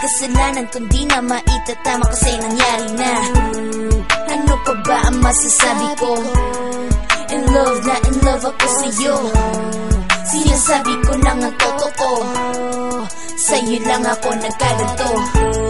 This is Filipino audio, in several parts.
kasalanan Kundi na maitatama kasi nangyari na. Ano pa ba ang masasabi ko? In love na in love ako sa'yo. Sinasabi ko lang ang totoo. Sa'yo lang ako nagkalato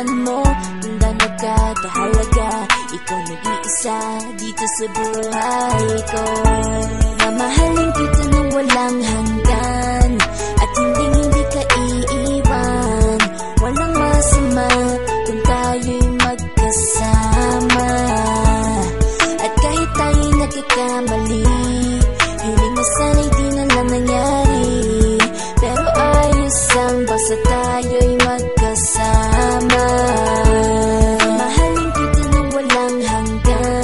Kailangan mo Tanda na ka, kahalaga. Ikaw nag-iisa dito sa buhay ko. Mamahalin kita ng walang hanggan. At hindi hindi ka iiwan. Walang masama kung tayo'y magkasama. At kahit tayo'y nagkakamali down.